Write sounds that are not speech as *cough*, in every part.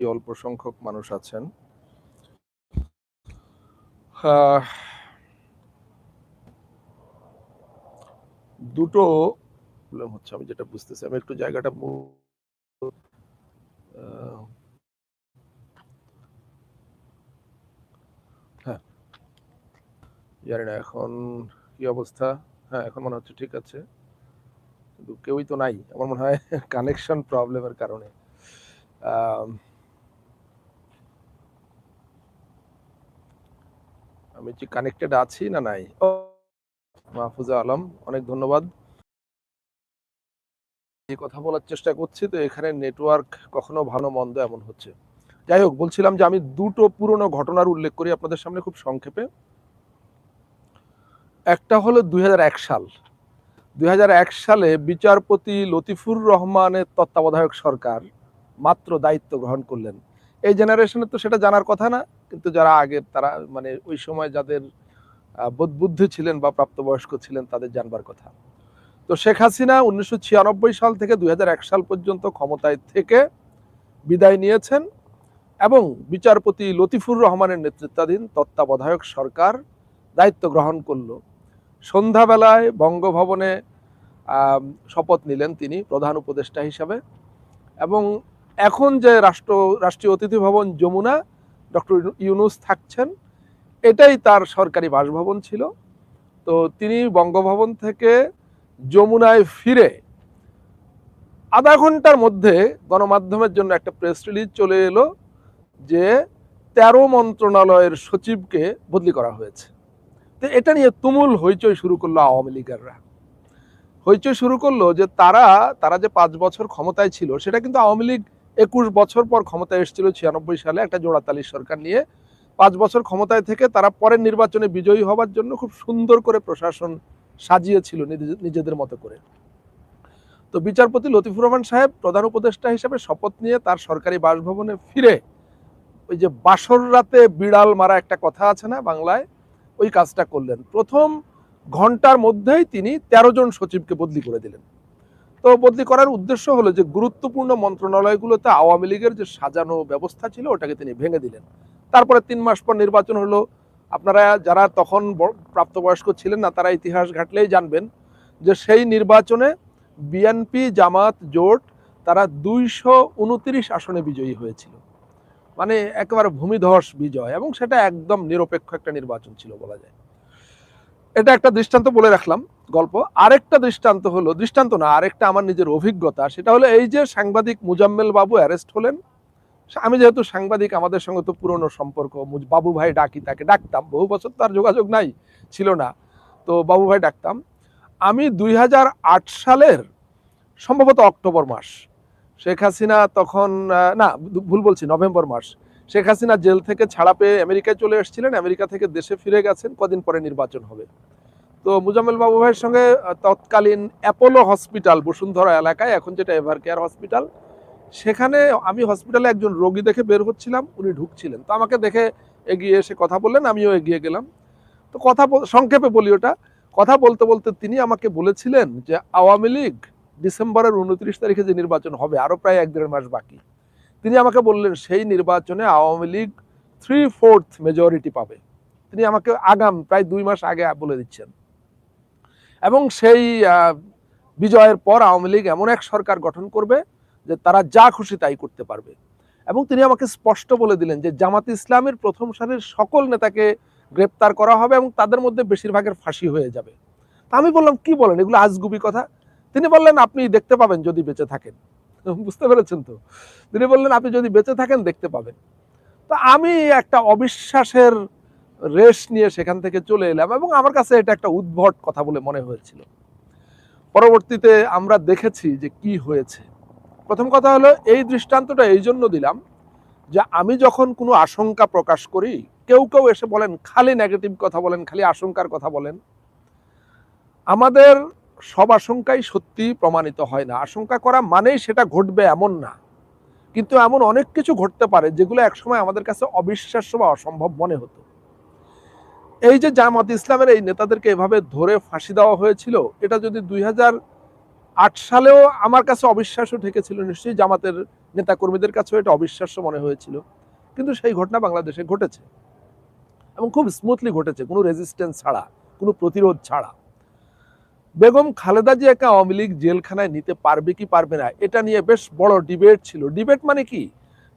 অল্প সংখ্যক মানুষ আছেন। দুটো প্রবলেম হচ্ছে, আমি যেটা বুঝতেছি, আমি একটু জায়গাটা হ্যাঁ। জানি না এখন কি অবস্থা? হ্যাঁ এখন মনে হচ্ছে ঠিক আছে। কেউই তো নাই, আমার মনে হয় *laughs* কানেকশন প্রবলেমের কারণে। আম, কি কানেক্টেড আছি না নাই? মাহফুজা আলম অনেক ধন্যবাদ। এই কথা বলার চেষ্টা করছি তো এখানে নেটওয়ার্ক কখনো ভালো মন্দ এমন হচ্ছে। যাই হোক বলছিলাম যে আমি দুটো পুরনো ঘটনার উল্লেখ করি আপনাদের সামনে খুব সংক্ষেপে। একটা হলো দুই হাজার এক সাল। দুই হাজার এক সালে বিচারপতি লতিফুর রহমানের তত্ত্বাবধায়ক সরকার মাত্র দায়িত্ব গ্রহণ করলেন। এই জেনারেশনে তো সেটা জানার কথা না। কিন্তু যারা আগের তারা মানে ওই সময় যাদের বোধবুদ্ধি ছিলেন বা প্রাপ্তবয়স্ক ছিলেন তাদের জানবার কথা। তো শেখ হাসিনা উনিশশো ছিয়ানব্বই সাল থেকে দুই হাজার এক সাল পর্যন্ত ক্ষমতায় থেকে বিদায় নিয়েছেন এবং বিচারপতি লতিফুর রহমানের নেতৃত্বাধীন তত্ত্বাবধায়ক সরকার দায়িত্ব গ্রহণ করল। সন্ধ্যাবেলায় বঙ্গভবনে শপথ নিলেন তিনি প্রধান উপদেষ্টা হিসাবে এবং এখন যে রাষ্ট্র, রাষ্ট্রীয় অতিথি ভবন যমুনা ডক্টর ইউনুস থাকছেন। এটাই তার সরকারি বাসভবন ছিল। তো তিনি বঙ্গভবন থেকে যমুনায় ফিরে আধা ঘণ্টার মধ্যে গণমাধ্যমের জন্য একটা প্রেস রিলিজ চলে এলো যে তেরো মন্ত্রণালয়ের সচিবকে বদলি করা হয়েছে। তো এটা নিয়ে তুমুল হইচই শুরু করল আওয়ামী লীগাররা। হইচই শুরু করল যে তারা তারা যে পাঁচ বছর ক্ষমতায় ছিল, সেটা কিন্তু আওয়ামী লীগ একুশ বছর পর ক্ষমতায় এসেছিল ছিয়ানব্বই সালে একটা জোড়াতালির সরকার নিয়ে। পাঁচ বছর ক্ষমতায় থেকে তারা পরের নির্বাচনে বিজয়ী হবার জন্য খুব সুন্দর করে প্রশাসন সাজিয়েছিল নিজে- নিজেদের মতো করে। তো বিচারপতি লতিফুর রহমান সাহেব প্রধান উপদেষ্টা হিসেবে শপথ নিয়ে তার সরকারি বাসভবনে ফিরে ওই যে বাসর রাতে বিড়াল মারা একটা কথা আছে না বাংলায়? ওই কাজটা করলেন। প্রথম ঘণ্টার মধ্যেই তিনি তেরো জন সচিবকে বদলি করে দিলেন। বদলি করার উদ্দেশ্য হলো যে গুরুত্বপূর্ণ মন্ত্রণালয়গুলোতে আওয়ামী লীগের যে সাজানো ব্যবস্থা ছিল, ওটাকে তিনি ভেঙে দিলেন। তারপরে তিন মাস পর নির্বাচন হলো। আপনারা যারা তখন প্রাপ্তবয়স্ক ছিলেন না, তারা ইতিহাস ঘাটলেই জানবেন যে সেই নির্বাচনে বিএনপি জামাত, জোট, তারা দুইশো উনত্রিশ আসনে বিজয়ী হয়েছিল। মানে একেবারে ভূমিধস বিজয় এবং সেটা একদম নিরপেক্ষ একটা নির্বাচন ছিল বলা যায়। এটা একটা দৃষ্টান্ত বলে রাখলাম। গল্প। আরেকটা দৃষ্টান্ত হলো, দৃষ্টান্ত না, আরেকটা আমার নিজের অভিজ্ঞতা, সেটা হলো এই যে সাংবাদিক মুজাম্মেল বাবু অ্যারেস্ট হলেন। আমি যেহেতু সাংবাদিক, আমাদের সঙ্গে তো পুরনো সম্পর্ক বাবু ভাই ডাকি তাকে, ডাকতাম। বহু বছর তার যোগাযোগ নাই, ছিল না। তো বাবু ভাই ডাকতাম। আমি দুই হাজার আট সালের সম্ভবত অক্টোবর মাস, শেখ হাসিনা তখন না ভুল বলছি, নভেম্বর মাস, শেখ হাসিনা জেল থেকে ছাড়া পেয়ে আমেরিকায় চলে এসেছিলেন, আমেরিকা থেকে দেশে ফিরে গেছেন, কদিন পরে নির্বাচন হবে। তো মুজাম্মেল বাবু ভাইয়ের সঙ্গে তৎকালীন অ্যাপোলো হসপিটাল, বসুন্ধরা এলাকায়, এখন যেটা এভার কেয়ার হসপিটাল, সেখানে আমি হসপিটালে একজন রোগী দেখে বের হচ্ছিলাম, উনি ঢুকছিলেন। তো আমাকে দেখে এগিয়ে এসে কথা বললেন, আমিও এগিয়ে গেলাম। তো কথা সংক্ষেপে বলি ওটা। কথা বলতে বলতে তিনি আমাকে বলেছিলেন যে, আওয়ামী লীগ ডিসেম্বরের উনত্রিশ তারিখে যে নির্বাচন হবে, আরও প্রায় এক দেড় মাস বাকি। তিনি আমাকে বললেন, সেই নির্বাচনে Awami League three fourth majority পাবে। তিনি আমাকে আগাম, প্রায় দুই মাস আগে বলে দিচ্ছেন। এবং সেই বিজয়ের পর আওয়ামী লীগ এমন এক সরকার গঠন করবে যে তারা যা খুশি তাই করতে পারবে। এবং তিনি আমাকে স্পষ্ট বলে দিলেন যে জামাত ইসলামের প্রথম সারির সকল নেতাকে গ্রেপ্তার করা হবে এবং তাদের মধ্যে বেশিরভাগের ফাঁসি হয়ে যাবে। তা আমি বললাম, কি বলেন? এগুলো আজগুবি কথা? তিনি বললেন, আপনি দেখতে পাবেন যদি বেঁচে থাকেন। *laughs* বুঝতে পেরেছেন তো? তিনি বললেন, আপনি যদি বেঁচে থাকেন, দেখতে পাবেন। তো আমি একটা অবিশ্বাসের রেশ নিয়ে সেখান থেকে চলে এলাম এবং আমার কাছে এটা একটা উদ্ভট কথা বলে মনে হয়েছিল। পরবর্তীতে আমরা দেখেছি যে কি হয়েছে। প্রথম কথা হলো, এই দৃষ্টান্তটা এই জন্য দিলাম যে আমি যখন কোনো আশঙ্কা প্রকাশ করি, কেউ কেউ এসে বলেন, খালি নেগেটিভ কথা বলেন, খালি আশঙ্কার কথা বলেন, আমাদের সব আশঙ্কাই সত্যি প্রমাণিত হয় না। আশঙ্কা করা মানেই সেটা ঘটবে এমন না। কিন্তু এমন অনেক কিছু ঘটতে পারে যেগুলো একসময় আমাদের কাছে অবিশ্বাস্য বা অসম্ভব মনে হতো। এই যে জামাত ইসলামের এই নেতাদেরকে এভাবে ধরে ফাঁসি দেওয়া হয়েছিল, এটা যদি দুই আট সালেও আমার কাছে অবিশ্বাস্য ঠেকেছিল, নিশ্চয়ই জামাতের নেতাকর্মীদের কাছেও এটা অবিশ্বাস্য মনে হয়েছিল। কিন্তু সেই ঘটনা বাংলাদেশে ঘটেছে এবং খুব স্মুথলি ঘটেছে, কোনো রেজিস্ট্যান্স ছাড়া, কোনো প্রতিরোধ ছাড়া। বেগম খালেদা জিয়াকে আওয়ামী লীগ জেলখানায় নিতে পারবে কি পারবে না, এটা নিয়ে বেশ বড় ডিবেট ছিল। ডিবেট মানে কি?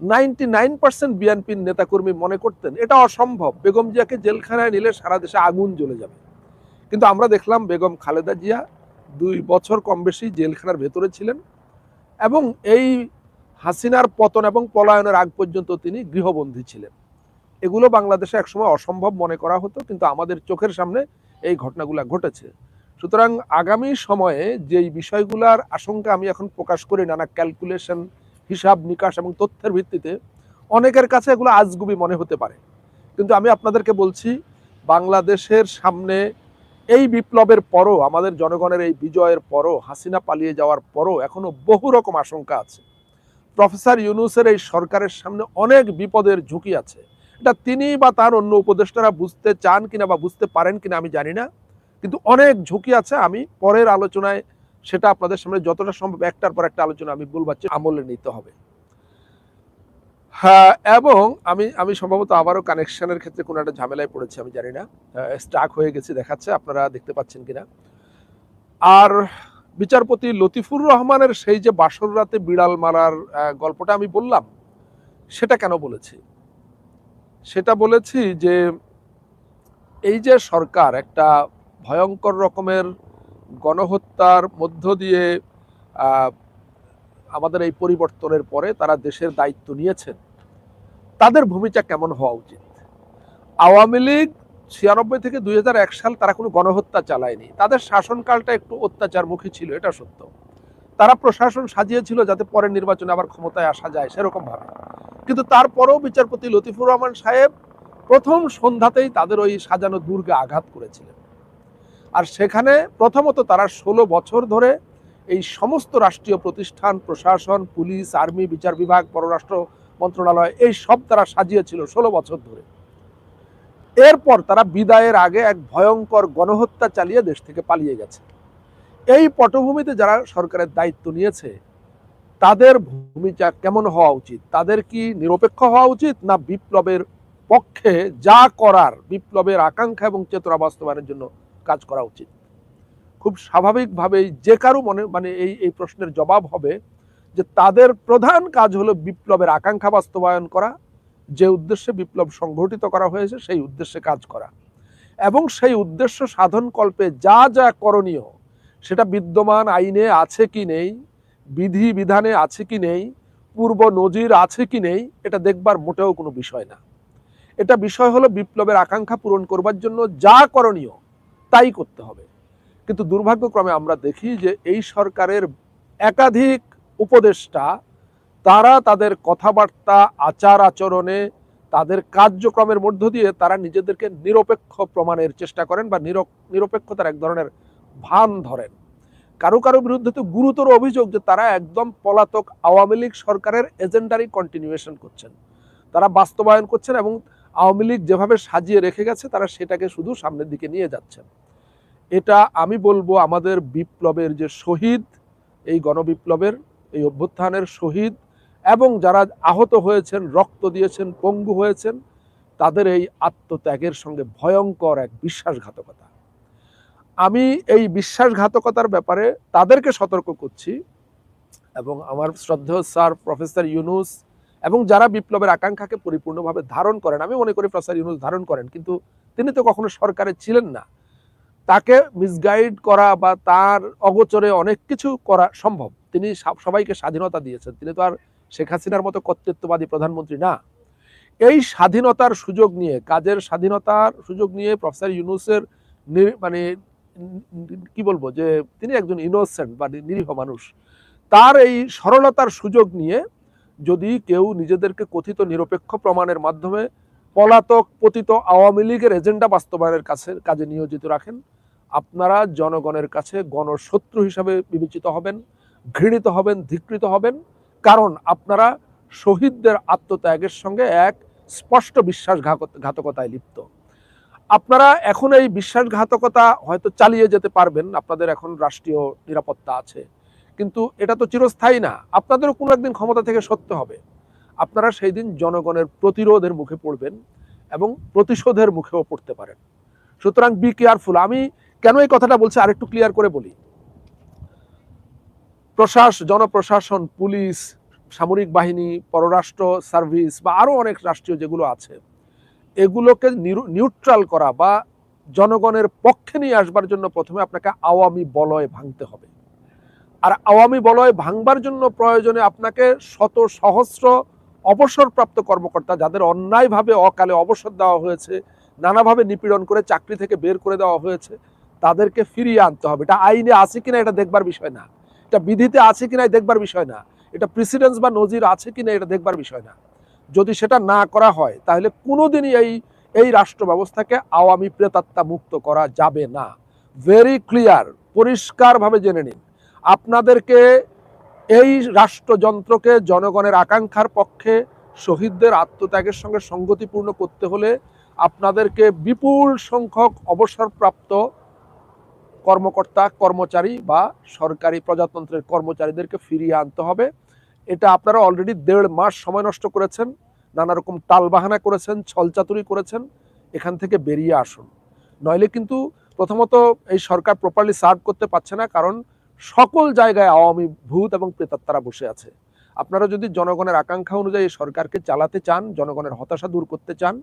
নাইনটি নাইন পার্সেন্ট বিএনপির নেতাকর্মী মনে করতেন, এটা অসম্ভব। বেগম জিয়াকে জেলখানায় নিলে সারা দেশে আগুন জ্বলে যাবে। কিন্তু আমরা দেখলাম বেগম খালেদা জিয়া দুই বছর কম বেশি জেলখানার ভেতরে ছিলেন এবং এই হাসিনার পতন এবং পলায়নের আগ পর্যন্ত তিনি গৃহবন্দী ছিলেন। এগুলো বাংলাদেশে একসময় অসম্ভব মনে করা হতো, কিন্তু আমাদের চোখের সামনে এই ঘটনাগুলো ঘটেছে। সুতরাং আগামী সময়ে যেই বিষয়গুলোর আশঙ্কা আমি এখন প্রকাশ করি, নানা ক্যালকুলেশন হিসাব, নিকাশ এবং তথ্যের ভিত্তিতে অনেকের কাছে এগুলো আজগুবি মনে হতে পারে। কিন্তু আমি আপনাদেরকে বলছি, বাংলাদেশের সামনে এই বিপ্লবের পরও, আমাদের জনগণের এই বিজয়ের পরও, হাসিনা পালিয়ে যাওয়ার পরও এখনও বহু রকম আশঙ্কা আছে। প্রফেসর ইউনুসের এই সরকারের সামনে অনেক বিপদের ঝুঁকি আছে। এটা তিনি বা তার অন্য উপদেষ্টারা বুঝতে চান কিনা বা বুঝতে পারেন কিনা আমি জানি না। কিন্তু অনেক ঝুঁকি আছে। আমি পরের আলোচনায় সেটা আপনাদের সামনে যতটা সম্ভব একটার পর একটা আলোচনা আমি বলবার আমলে নিতে হবে। হ্যাঁ এবং আমি আমি সম্ভবত আবারও কানেকশনের ক্ষেত্রে কোনো একটা ঝামেলায় পড়েছি, আমি জানি না। স্টাক হয়ে গেছে, দেখাচ্ছে আপনারা দেখতে পাচ্ছেন কিনা। আর বিচারপতি লতিফুর রহমানের সেই যে বাসর রাতে বিড়াল মারার গল্পটা আমি বললাম, সেটা কেন বলেছি? সেটা বলেছি যে, এই যে সরকার একটা ভয়ঙ্কর রকমের গণহত্যার মধ্য দিয়ে আমাদের এই পরিবর্তনের পরে তারা দেশের দায়িত্ব নিয়েছেন। তাদের ভূমিকা কেমন হওয়া উচিত? আওয়ামী লীগ ছিয়ানব্বই থেকে দুই হাজার এক সাল তারা কোনো গণহত্যা চালায়নি। তাদের শাসনকালটা একটু অত্যাচারমুখী ছিল, এটা সত্য। তারা প্রশাসন সাজিয়েছিল যাতে পরের নির্বাচনে আবার ক্ষমতায় আসা যায় সেরকম ভাবে কিন্তু তারপরেও বিচারপতি লতিফুর রহমান সাহেব প্রথম সন্ধ্যাতেই তাদের ওই সাজানো দুর্গে আঘাত করেছিলেন। আর সেখানে প্রথমত তারা ষোলো বছর ধরে এই সমস্ত রাষ্ট্রীয় প্রতিষ্ঠান, প্রশাসন, পুলিশ, আর্মি, বিচার বিভাগ, পররাষ্ট্র মন্ত্রণালয়, এই সব তারা সাজিয়েছিল ষোলো বছর ধরে। এরপর তারা বিদায়ের আগে এক ভয়ঙ্কর গণহত্যা চালিয়ে দেশ থেকে পালিয়ে গেছে। এই পটভূমিতে যারা সরকারের দায়িত্ব নিয়েছে, তাদের ভূমিকা কেমন হওয়া উচিত? তাদের কি নিরপেক্ষ হওয়া উচিত না বিপ্লবের পক্ষে যা করার, বিপ্লবের আকাঙ্ক্ষা এবং চেতনা বাস্তবায়নের জন্য কাজ করা উচিত। খুব স্বাভাবিকভাবেই যে কারও মনে মানে এই এই প্রশ্নের জবাব হবে যে তাদের প্রধান কাজ হলো বিপ্লবের আকাঙ্ক্ষা বাস্তবায়ন করা, যে উদ্দেশ্যে বিপ্লব সংঘটিত করা হয়েছে সেই উদ্দেশ্যে কাজ করা। এবং সেই উদ্দেশ্য সাধন কল্পে যা যা করণীয়, সেটা বিদ্যমান আইনে আছে কি নেই, বিধি বিধানে আছে কি নেই, পূর্ব নজির আছে কি নেই, এটা দেখবার মোটেও কোনো বিষয় না। এটা বিষয় হলো বিপ্লবের আকাঙ্ক্ষা পূরণ করবার জন্য যা করণীয় তাই করতে হবে। কিন্তু দুর্ভাগ্যক্রমে আমরা দেখি যে এই সরকারের একাধিক উপদেষ্টা, তারা তাদের কথাবার্তা, আচার আচরণে, তাদের কার্যক্রমের মধ্য দিয়ে তারা নিজেদেরকে নিরপেক্ষ প্রমাণের চেষ্টা করেন বা নিরপ- নিরপেক্ষতার এক ধরনের ভান ধরেন। কারও কারও বিরুদ্ধে তো গুরুতর অভিযোগ যে তারা একদম পলাতক আওয়ামী লীগ সরকারের এজেন্ডারই কন্টিনিউয়েশন করছেন। তারা বাস্তবায়ন করছেন এবং আওয়ামী লীগ যেভাবে সাজিয়ে রেখে গেছে, তারা সেটাকে শুধু সামনের দিকে নিয়ে যাচ্ছেন এটা আমি বলব আমাদের বিপ্লবের যে শহীদ, এই গণবিপ্লবের, এই অভ্যুত্থানের শহীদ এবং যারা আহত হয়েছেন, রক্ত দিয়েছেন, পঙ্গু হয়েছেন, তাদের এই আত্মত্যাগের সঙ্গে ভয়ঙ্কর এক বিশ্বাসঘাতকতা। আমি এই বিশ্বাসঘাতকতার ব্যাপারে তাদেরকে সতর্ক করছি এবং আমার শ্রদ্ধেয় স্যার প্রফেসর ইউনুস এবং যারা বিপ্লবের আকাঙ্ক্ষাকে পরিপূর্ণভাবে ধারণ করেন, আমি মনে করি প্রফেসর ইউনুস ধারণ করেন, কিন্তু তিনি তো কখনো সরকারে ছিলেন না। তাকে মিসগাইড করা বা তার অগোচরে অনেক কিছু করা সম্ভব। তিনি সবাইকে স্বাধীনতা দিয়েছেন। তিনি তো আর শেখ হাসিনার মতো কর্তৃত্ববাদী প্রধানমন্ত্রী না। এই স্বাধীনতার সুযোগ নিয়ে, কাজের স্বাধীনতার সুযোগ নিয়ে প্রফেসর ইউনুসের মানে কি বলব যে, তিনি একজন ইনোসেন্ট বা নিরীহ মানুষ। তার এই সরলতার সুযোগ নিয়ে যদি কেউ নিজেদেরকে কথিত নিরপেক্ষ প্রমাণের মাধ্যমে পলাতক পতিত আওয়ামী লীগের এজেন্ডা বাস্তবায়নের কাছে, কাজে নিয়োজিত রাখেন, আপনারা জনগণের কাছে গণশত্রু হিসাবে বিবেচিত হবেন, ঘৃণিত হবেন, ধিকৃত হবেন। কারণ আপনারা শহীদদের আত্মত্যাগের সঙ্গে এক স্পষ্ট বিশ্বাসঘাতকতায় লিপ্ত। আপনারা এখন এই বিশ্বাসঘাতকতা হয়তো চালিয়ে যেতে পারবেন, আপনাদের এখন রাষ্ট্রীয় নিরাপত্তা আছে। কিন্তু এটা তো চিরস্থায়ী না। আপনাদেরও কোনো একদিন ক্ষমতা থেকে সত্য হবে। আপনারা সেই দিন জনগণের প্রতিরোধের মুখে পড়বেন এবং প্রতিশোধের মুখেও পড়তে পারেন। সুতরাং বি কেয়ারফুল আমি কেন এই কথাটা বলছি আরেকটু ক্লিয়ার করে বলি। প্রশাস, জনপ্রশাসন, পুলিশ, সামরিক বাহিনী, পররাষ্ট্র সার্ভিস বা আরও অনেক রাষ্ট্রীয় যেগুলো আছে, এগুলোকে নিউট্রাল করা বা জনগণের পক্ষে নিয়ে আসবার জন্য প্রথমে আপনাকে আওয়ামী বলয় ভাঙতে হবে। আর আওয়ামী বলয় ভাঙবার জন্য প্রয়োজনে আপনাকে শত সহস্র অবসরপ্রাপ্ত কর্মকর্তা যাদের অন্যায়ভাবে অকালে অবসর দেওয়া হয়েছে, নানাভাবে নিপীড়ন করে চাকরি থেকে বের করে দেওয়া হয়েছে, তাদেরকে ফিরিয়ে আনতে হবে। এটা আইনে আছে কিনা এটা দেখবার বিষয় না। এটা বিধিতে আছে কিনা দেখবার বিষয় না। এটা প্রেসিডেন্স বা নজির আছে কিনা এটা দেখবার বিষয় না। যদি সেটা না করা হয়, তাহলে কোনোদিনই এই এই রাষ্ট্র ব্যবস্থাকে আওয়ামী প্রেতাত্মা মুক্ত করা যাবে না। ভেরি ক্লিয়ার পরিষ্কারভাবে জেনে নিন। আপনাদেরকে এই রাষ্ট্রযন্ত্রকে জনগণের আকাঙ্ক্ষার পক্ষে শহীদদের আত্মত্যাগের সঙ্গে সঙ্গতিপূর্ণ করতে হলে আপনাদেরকে বিপুল সংখ্যক অবসরপ্রাপ্ত কর্মকর্তা, কর্মচারী বা সরকারি প্রজাতন্ত্রের কর্মচারীদেরকে ফিরিয়ে আনতে হবে। এটা আপনারা অলরেডি দেড় মাস সময় নষ্ট করেছেন, নানা রকম টালবাহানা করেছেন, ছলচাতুরি করেছেন। এখান থেকে বেরিয়ে আসুন। নইলে কিন্তু প্রথমত এই সরকার প্রপারলি সার্ভ করতে পারছে না, কারণ সকল জায়গায় আওয়ামী ভূত এবং প্রেতাত্মারা বসে আছে। আপনারা যদি জনগণের আকাঙ্ক্ষা অনুযায়ী সরকারকে চালাতে চান, জনগণের হতাশা দূর করতে চান,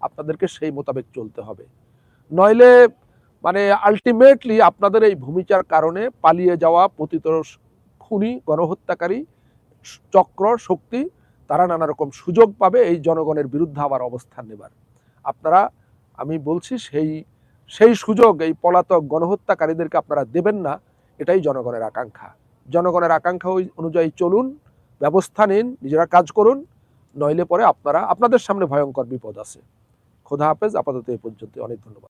আপনাদেরকে সেই মোতাবেক চলতে হবে। নইলে মানে আলটিমেটলি আপনাদের এই ভূমিকার কারণে পালিয়ে যাওয়া পতিত খুনি, গণহত্যাকারী, চক্র, শক্তি, তারা নানা রকম সুযোগ পাবে এই জনগণের বিরুদ্ধে আবার অবস্থান নেবার। আপনারা, আমি বলছি, সেই সেই সুযোগ, এই পলাতক গণহত্যাকারীদেরকে আপনারা দেবেন না। এটাই জনগণের আকাঙ্ক্ষা। জনগণের আকাঙ্ক্ষা ওই অনুযায়ী চলুন, ব্যবস্থা নিন, নিজেরা কাজ করুন, নইলে পরে আপনারা, আপনাদের সামনে ভয়ঙ্কর বিপদ আছে। খোদা হাফেজ, আপাতত এই পর্যন্ত অনেক ধন্যবাদ।